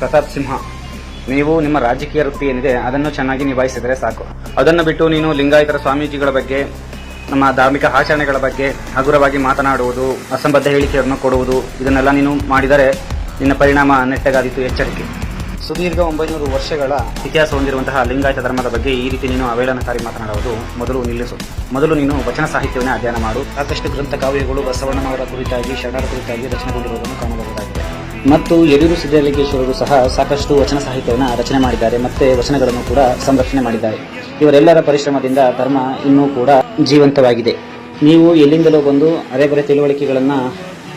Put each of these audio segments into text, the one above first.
ಪ್ರತಾಪ್ ಸಿಂಹ. ನೀವು ನಿಮ್ಮ ರಾಜಕೀಯ ವೃತ್ತಿ ಏನಿದೆ, ಅದನ್ನು ಚೆನ್ನಾಗಿ ನಿಭಾಯಿಸಿದರೆ ಸಾಕು. ಅದನ್ನು ಬಿಟ್ಟು ನೀನು ಲಿಂಗಾಯತರ ಸ್ವಾಮೀಜಿಗಳ ಬಗ್ಗೆ, ನಮ್ಮ ಧಾರ್ಮಿಕ ಆಚರಣೆಗಳ ಬಗ್ಗೆ ಹಗುರವಾಗಿ ಮಾತನಾಡುವುದು, ಅಸಂಬದ್ಧ ಹೇಳಿಕೆಯನ್ನು ಕೊಡುವುದು, ಇದನ್ನೆಲ್ಲ ನೀನು ಮಾಡಿದರೆ ನಿನ್ನ ಪರಿಣಾಮ ನೆಟ್ಟಗಾದೀತು ಎಚ್ಚರಿಕೆ. ಸುದೀರ್ಘ ಒಂಬೈನೂರು ವರ್ಷಗಳ ಇತಿಹಾಸ ಹೊಂದಿರುವಂತಹ ಲಿಂಗಾಯತ ಧರ್ಮದ ಬಗ್ಗೆ ಈ ರೀತಿ ನೀನು ಅವೇಳನಕಾರಿ ಮಾತನಾಡುವುದು ಮೊದಲು ನಿಲ್ಲಿಸು. ಮೊದಲು ನೀನು ವಚನ ಸಾಹಿತ್ಯವನ್ನೇ ಅಧ್ಯಯನ ಮಾಡು. ಸಾಕಷ್ಟು ಗ್ರಂಥ ಕಾವ್ಯಗಳು ಬಸವಣ್ಣನವರ ಕುರಿತಾಗಿ, ಶರಣರ ಕುರಿತಾಗಿ ರಚನೆಗೊಂಡಿರುವುದನ್ನು ಕಾಣಬಹುದಾಗಿದೆ. ಮತ್ತು ಯಡಿಯೂರು ಸಿದ್ದಲಿಂಗೇಶ್ವರರು ಸಹ ಸಾಕಷ್ಟು ವಚನ ಸಾಹಿತ್ಯವನ್ನು ರಚನೆ ಮಾಡಿದ್ದಾರೆ ಮತ್ತೆ ವಚನಗಳನ್ನು ಕೂಡ ಸಂರಕ್ಷಣೆ ಮಾಡಿದ್ದಾರೆ. ಇವರೆಲ್ಲರ ಪರಿಶ್ರಮದಿಂದ ಧರ್ಮ ಇನ್ನೂ ಕೂಡ ಜೀವಂತವಾಗಿದೆ. ನೀವು ಎಲ್ಲಿಂದಲೋ ಬಂದು ಅರೆಬರೆ ತಿಳುವಳಿಕೆಗಳನ್ನು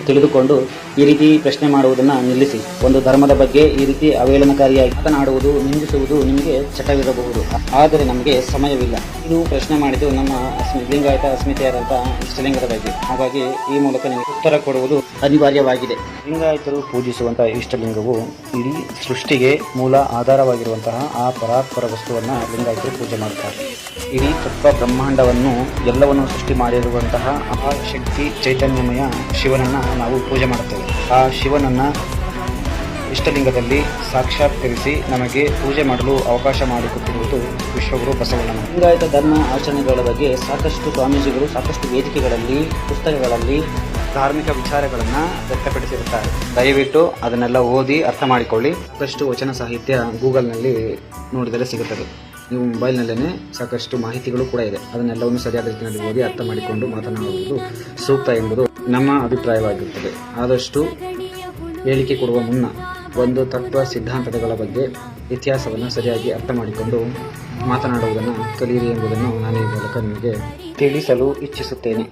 ತಿಳಿದುಕೊಂಡು ಈ ರೀತಿ ಪ್ರಶ್ನೆ ಮಾಡುವುದನ್ನು ನಿಲ್ಲಿಸಿ. ಒಂದು ಧರ್ಮದ ಬಗ್ಗೆ ಈ ರೀತಿ ಅವಹೇಳನಕಾರಿಯಾಗಿ ಮಾತನಾಡುವುದು, ನಿಂದಿಸುವುದು ನಿಮಗೆ ಚಟವಿರಬಹುದು. ಆದರೆ ನಮಗೆ ಸಮಯವಿಲ್ಲ. ಇದು ಪ್ರಶ್ನೆ ಮಾಡಿದ್ದು ನಮ್ಮ ಅಸ್ಮಿ, ಲಿಂಗಾಯತ ಅಸ್ಮಿತೆಯಾದಂಥ ಇಷ್ಟಲಿಂಗದ ಬಗ್ಗೆ. ಹಾಗಾಗಿ ಈ ಮೂಲಕ ನಿಮಗೆ ಉತ್ತರ ಕೊಡುವುದು ಅನಿವಾರ್ಯವಾಗಿದೆ. ಲಿಂಗಾಯತರು ಪೂಜಿಸುವಂತಹ ಇಷ್ಟಲಿಂಗವು ಇಡೀ ಸೃಷ್ಟಿಗೆ ಮೂಲ ಆಧಾರವಾಗಿರುವಂತಹ ಆ ಪರಾತ್ಪರ ವಸ್ತುವನ್ನು ಲಿಂಗಾಯತರು ಪೂಜೆ ಮಾಡುತ್ತಾರೆ ಇಡೀ ತತ್ವ ಬ್ರಹ್ಮಾಂಡವನ್ನು ಎಲ್ಲವನ್ನು ಸೃಷ್ಟಿ ಮಾಡಿರುವಂತಹ ಆ ಶಕ್ತಿ, ಚೈತನ್ಯಮಯ ಶಿವನನ್ನ ನಾವು ಪೂಜೆ ಮಾಡುತ್ತೇವೆ. ಆ ಶಿವನನ್ನು ಇಷ್ಟಲಿಂಗದಲ್ಲಿ ಸಾಕ್ಷಾತ್ಕರಿಸಿ ನಮಗೆ ಪೂಜೆ ಮಾಡಲು ಅವಕಾಶ ಮಾಡಿಕೊಟ್ಟಿರುವುದು ವಿಶ್ವಗುರು ಬಸವಣ್ಣ ಲಿಂಗಾಯತ ಧರ್ಮ ಆಚರಣೆಗಳ ಬಗ್ಗೆ ಸಾಕಷ್ಟು ಸ್ವಾಮೀಜಿಗಳು, ಸಾಕಷ್ಟು ವೇದಿಕೆಗಳಲ್ಲಿ, ಪುಸ್ತಕಗಳಲ್ಲಿ ಧಾರ್ಮಿಕ ವಿಚಾರಗಳನ್ನು ವ್ಯಕ್ತಪಡಿಸಿರುತ್ತಾರೆ. ದಯವಿಟ್ಟು ಅದನ್ನೆಲ್ಲ ಓದಿ ಅರ್ಥ ಮಾಡಿಕೊಳ್ಳಿ. ಸಾಕಷ್ಟು ವಚನ ಸಾಹಿತ್ಯ ಗೂಗಲ್ನಲ್ಲಿ ನೋಡಿದರೆ ಸಿಗುತ್ತದೆ. ನೀವು ಮೊಬೈಲ್ನಲ್ಲೇ ಸಾಕಷ್ಟು ಮಾಹಿತಿಗಳು ಕೂಡ ಇದೆ. ಅದನ್ನೆಲ್ಲವನ್ನು ಸರಿಯಾದ ರೀತಿಯಲ್ಲಿ ಓದಿ ಅರ್ಥ ಮಾಡಿಕೊಂಡು ಮಾತನಾಡುವುದು ಸೂಕ್ತ ಎಂಬುದು ನಮ್ಮ ಅಭಿಪ್ರಾಯವಾಗಿರುತ್ತದೆ ಆದಷ್ಟು ಹೇಳಿಕೆ ಕೊಡುವ ಮುನ್ನ ಒಂದು ತತ್ವ ಸಿದ್ಧಾಂತಗಳ ಬಗ್ಗೆ ಇತಿಹಾಸವನ್ನು ಸರಿಯಾಗಿ ಅರ್ಥ ಮಾಡಿಕೊಂಡು ಮಾತನಾಡುವುದನ್ನು ಕಲಿಯಿರಿ ಎಂಬುದನ್ನು ನಾನು ಈ ಮೂಲಕ ನಿಮಗೆ ತಿಳಿಸಲು ಇಚ್ಛಿಸುತ್ತೇನೆ.